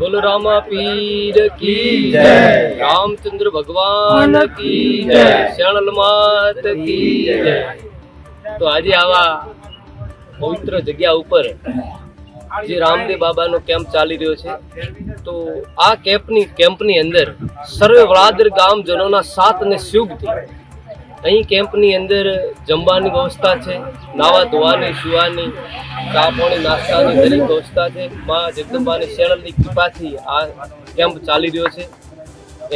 બોલો રામા પીર કી જય. રામચંદ્ર ભગવાન કી જય. શરણલ માત કી જય તો આજે આવા પવિત્ર જગ્યા ઉપર જે રામદેવ બાબાનો કેમ્પ ચાલી રહ્યો છે. તો આ કેમ્પની કેમ્પની અંદર સર્વે વડાદર ગામજનોના સાથ અને સુખથી અહીં કેમ્પની અંદર જમવાની વ્યવસ્થા છે. નાવા ધોવાની, સુવાની ચા પાણી નાસ્તાની દરેક વ્યવસ્થા છે. મા જગદંબાની શેરલની કૃપાથી આ કેમ્પ ચાલી રહ્યો છે.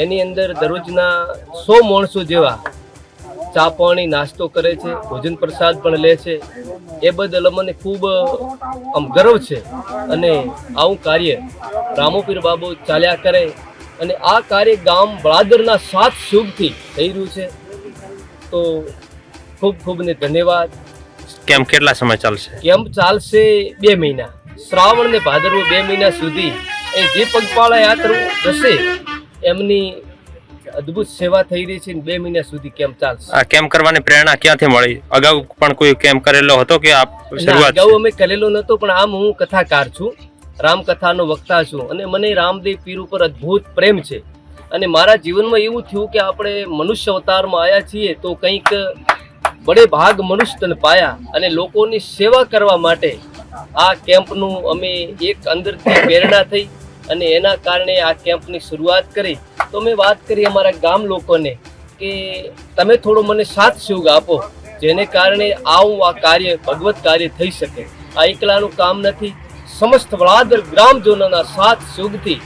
એની અંદર દરરોજના સો માણસો જેવા ચા પાણી નાસ્તો કરે છે ભોજન પ્રસાદ પણ લે છે. એ બદલ અમને ખૂબ આમ ગર્વ છે. અને આવું કાર્ય રામોપીર બાબુ ચાલ્યા કરે અને આ કાર્ય ગામ બળાદરના સાત શુભથી થઈ રહ્યું છે. તો ખૂબ ખૂબ ને ધન્યવાદ. કેમ કેટલા સમય ચાલશે? કેમ્પ ચાલશે બે મહિના. શ્રાવણ ને ભાદરવું બે મહિના સુધી એ જે પગપાળા યાત્રુ હશે એમની અદ્ભુત સેવા થઈ રહી છે બે મહિના સુધી કેમ્પ ચાલશે? આ કેમ્પ કરવાની પ્રેરણા ક્યાંથી મળી? અગાઉ પણ કોઈ કેમ્પ કરેલો હતો કે આ શરૂઆત અગાઉ અમે કરેલો નહોતો પણ આમ હું કથાકાર છું રામકથાનો વક્તા છું અને મને રામદેવ પીર ઉપર અદ્ભુત પ્રેમ છે. અને મારા જીવનમાં એવું થયું કે આપણે મનુષ્ય અવતારમાં આવ્યા છીએ તો કંઈક બડે ભાગ મનુષ્ય પાયા અને લોકોની સેવા કરવા માટે આ કેમ્પનું અમે એક અંદરથી પ્રેરણા થઈ અને એના કારણે આ કેમ્પની શરૂઆત કરી. તો મેં વાત કરી અમારા ગામ લોકોને કે તમે થોડો મને સાથ સહયોગ આપો, જેને કારણે આવું આ કાર્ય, ભગવત કાર્ય થઈ શકે. આ એકલાનું કામ નથી. સમસ્ત વડાદર ગ્રામજનોના સાથ સહયોગથી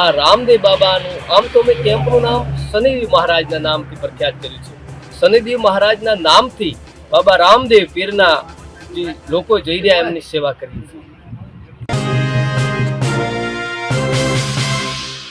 આ રામદેવ બાબાનું, આમ તો મેં કેમ્પનું નામ શનિદેવ મહારાજના નામથી પ્રખ્યાત કર્યું છે. શનિદેવ મહારાજના નામથી બાબા રામદેવ પીરના જે લોકો જઈ રહ્યા એમની સેવા કરી છે.